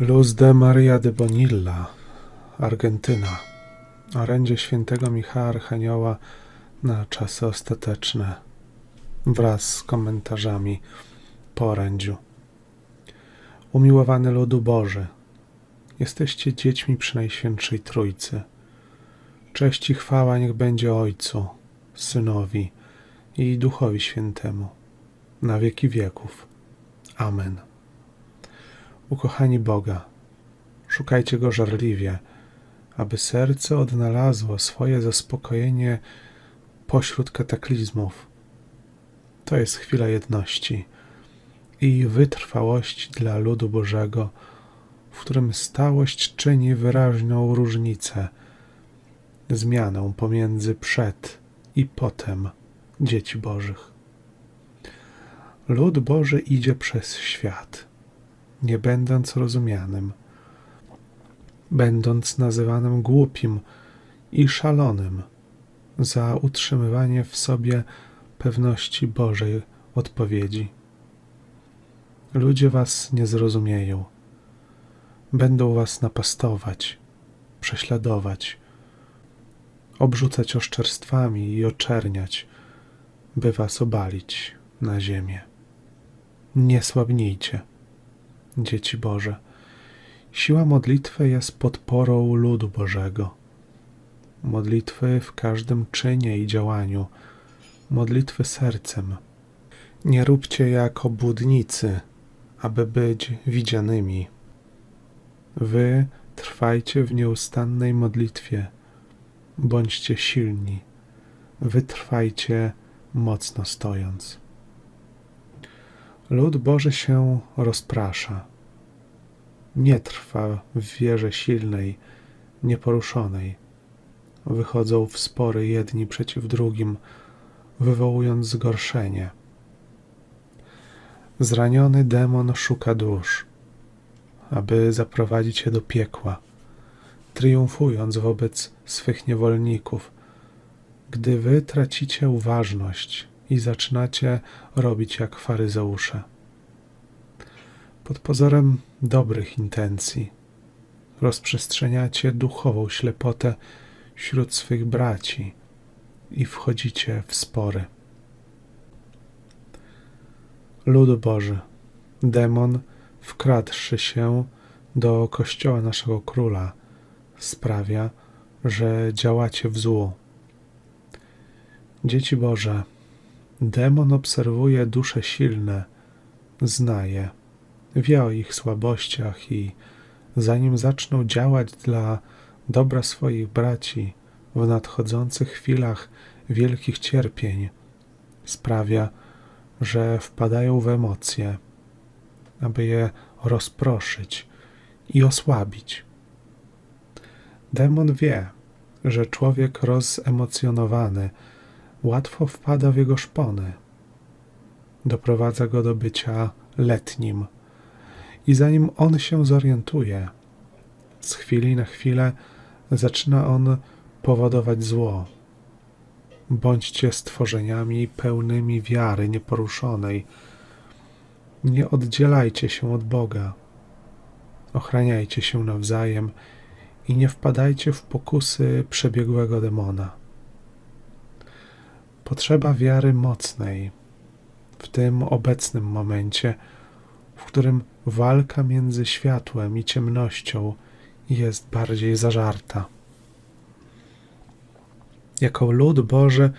Luz de Maria de Bonilla, Argentyna. Orędzie świętego Michała Archanioła na czasy ostateczne wraz z komentarzami po orędziu. Umiłowany ludu Boży, jesteście dziećmi przy Najświętszej Trójcy. Cześć i chwała niech będzie Ojcu, Synowi i Duchowi Świętemu, na wieki wieków. Amen. Ukochani Boga, szukajcie Go żarliwie, aby serce odnalazło swoje zaspokojenie pośród kataklizmów. To jest chwila jedności i wytrwałości dla ludu Bożego, w którym stałość czyni wyraźną różnicę, zmianę pomiędzy przed i potem dzieci Bożych. Lud Boży idzie przez świat, nie będąc rozumianym, będąc nazywanym głupim i szalonym za utrzymywanie w sobie pewności Bożej odpowiedzi. Ludzie was nie zrozumieją. Będą was napastować, prześladować, obrzucać oszczerstwami i oczerniać, by was obalić na ziemię. Nie słabnijcie, dzieci Boże. Siła modlitwy jest podporą ludu Bożego. Modlitwy w każdym czynie i działaniu, modlitwy sercem. Nie róbcie jak obłudnicy, aby być widzianymi. Wy trwajcie w nieustannej modlitwie, bądźcie silni, wytrwajcie mocno stojąc. Lud Boży się rozprasza nie trwa w wierze silnej, nieporuszonej. Wychodzą w spory jedni przeciw drugim, wywołując zgorszenie. Zraniony demon szuka dusz, aby zaprowadzić je do piekła, triumfując wobec swych niewolników. Gdy wy tracicie uważność i zaczynacie robić jak faryzeusze pod pozorem dobrych intencji. Rozprzestrzeniacie duchową ślepotę wśród swych braci i wchodzicie w spory. Lud Boży, demon, wkradłszy się do kościoła naszego króla, sprawia, że działacie w złu. Dzieci Boże, demon obserwuje dusze silne, znaje wie o ich słabościach i zanim zaczną działać dla dobra swoich braci w nadchodzących chwilach wielkich cierpień, sprawia, że wpadają w emocje, aby je rozproszyć i osłabić. Demon wie, że człowiek rozemocjonowany łatwo wpada w jego szpony. Doprowadza go do bycia letnim i zanim on się zorientuje, z chwili na chwilę zaczyna on powodować zło. Bądźcie stworzeniami pełnymi wiary nieporuszonej. Nie oddzielajcie się od Boga. Ochraniajcie się nawzajem i nie wpadajcie w pokusy przebiegłego demona. Potrzeba wiary mocnej w tym obecnym momencie w którym walka między światłem i ciemnością jest bardziej zażarta. Jako lud Boży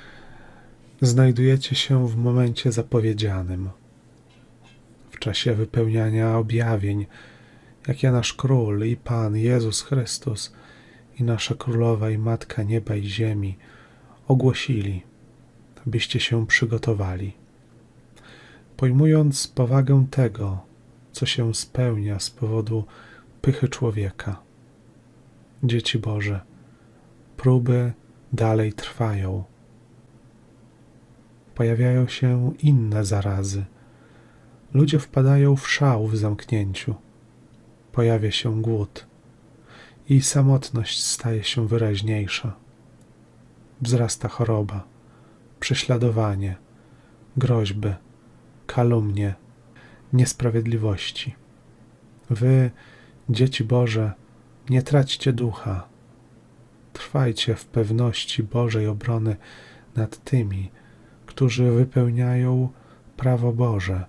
znajdujecie się w momencie zapowiedzianym, w czasie wypełniania objawień, jakie nasz Król i Pan Jezus Chrystus i nasza Królowa i Matka Nieba i Ziemi ogłosili, abyście się przygotowali. Pojmując powagę tego, co się spełnia z powodu pychy człowieka. Dzieci Boże, próby dalej trwają. Pojawiają się inne zarazy. Ludzie wpadają w szał w zamknięciu. Pojawia się głód i samotność staje się wyraźniejsza. Wzrasta choroba, prześladowanie, groźby, kalumnie niesprawiedliwości. Wy Dzieci Boże, nie traćcie ducha. Trwajcie w pewności Bożej obrony nad tymi, którzy wypełniają prawo Boże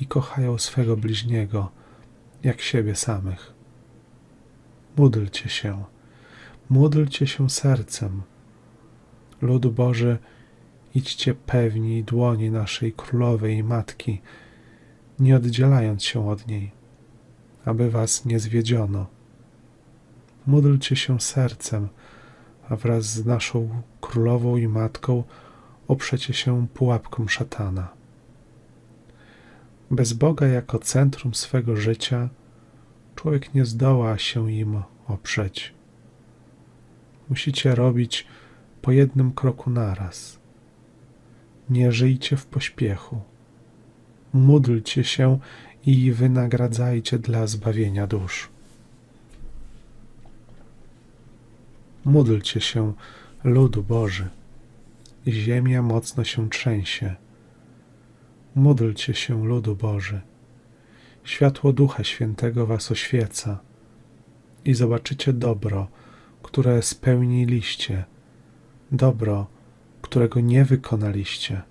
i kochają swego bliźniego jak siebie samych. Módlcie się, módlcie się sercem. Ludu Boży, idźcie pewni dłoni naszej królowej i matki, nie oddzielając się od niej, aby was nie zwiedziono. Módlcie się sercem, a wraz z naszą królową i matką oprzecie się pułapkom szatana. Bez Boga jako centrum swego życia, człowiek nie zdoła się im oprzeć. Musicie robić po jednym kroku naraz. Nie żyjcie w pośpiechu. Módlcie się i wynagradzajcie dla zbawienia dusz. Módlcie się, ludu Boży. Ziemia mocno się trzęsie. Módlcie się, ludu Boży. Światło Ducha Świętego was oświeca i zobaczycie dobro, które spełniliście, dobro, którego nie wykonaliście,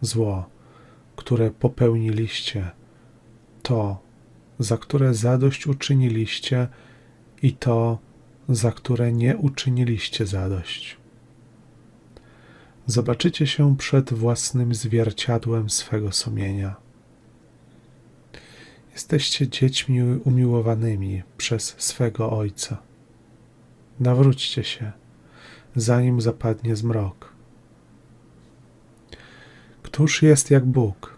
zło, które popełniliście, to, za które zadość uczyniliście i to, za które nie uczyniliście zadość. Zobaczycie się przed własnym zwierciadłem swego sumienia. Jesteście dziećmi umiłowanymi przez swego Ojca. Nawróćcie się, zanim zapadnie zmrok. Któż jest jak Bóg?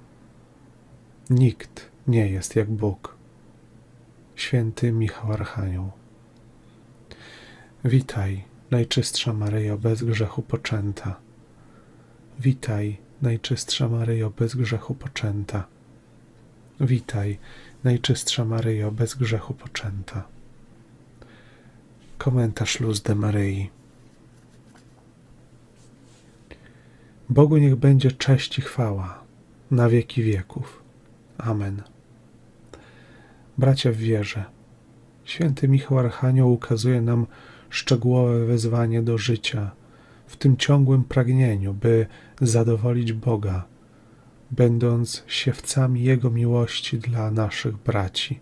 Nikt nie jest jak Bóg. Święty Michał Archanioł. Witaj, Najczystsza Maryjo, bez grzechu poczęta. Witaj, Najczystsza Maryjo, bez grzechu poczęta. Witaj, Najczystsza Maryjo, bez grzechu poczęta. Komentarz Luz de Maryi. Bogu niech będzie cześć i chwała na wieki wieków. Amen. Bracia w wierze, święty Michał Archanioł ukazuje nam szczegółowe wezwanie do życia w tym ciągłym pragnieniu, by zadowolić Boga, będąc siewcami Jego miłości dla naszych braci.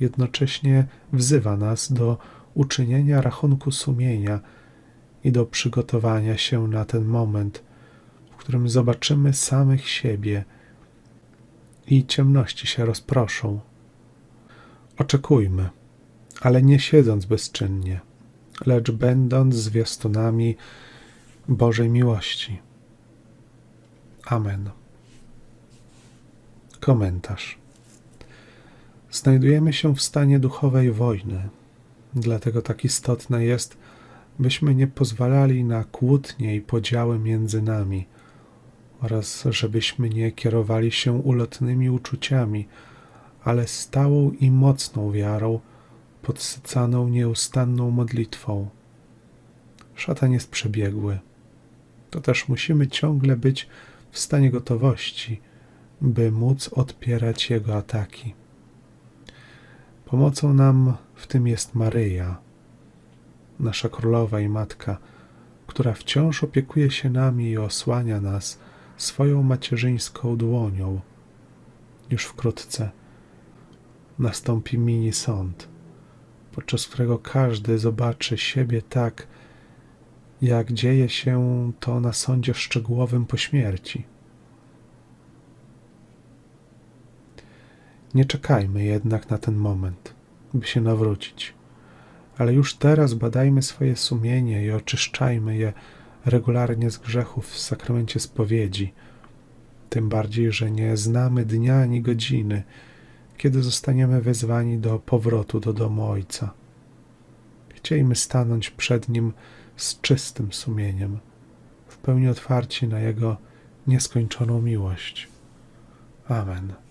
Jednocześnie wzywa nas do uczynienia rachunku sumienia i do przygotowania się na ten moment, w którym zobaczymy samych siebie i ciemności się rozproszą. Oczekujmy, ale nie siedząc bezczynnie, lecz będąc zwiastunami Bożej miłości. Amen. Komentarz. Znajdujemy się w stanie duchowej wojny, dlatego tak istotne jest, byśmy nie pozwalali na kłótnie i podziały między nami oraz żebyśmy nie kierowali się ulotnymi uczuciami, ale stałą i mocną wiarą, podsycaną nieustanną modlitwą. Szatan jest przebiegły. To też musimy ciągle być w stanie gotowości, by móc odpierać jego ataki. Pomocą nam w tym jest Maryja, nasza królowa i matka, która wciąż opiekuje się nami i osłania nas swoją macierzyńską dłonią. Już wkrótce nastąpi mini sąd, podczas którego każdy zobaczy siebie tak, jak dzieje się to na sądzie szczegółowym po śmierci. Nie czekajmy jednak na ten moment, by się nawrócić, ale już teraz badajmy swoje sumienie i oczyszczajmy je regularnie z grzechów w sakramencie spowiedzi, tym bardziej, że nie znamy dnia ani godziny, kiedy zostaniemy wezwani do powrotu do domu Ojca. Chciejmy stanąć przed Nim z czystym sumieniem, w pełni otwarci na Jego nieskończoną miłość. Amen.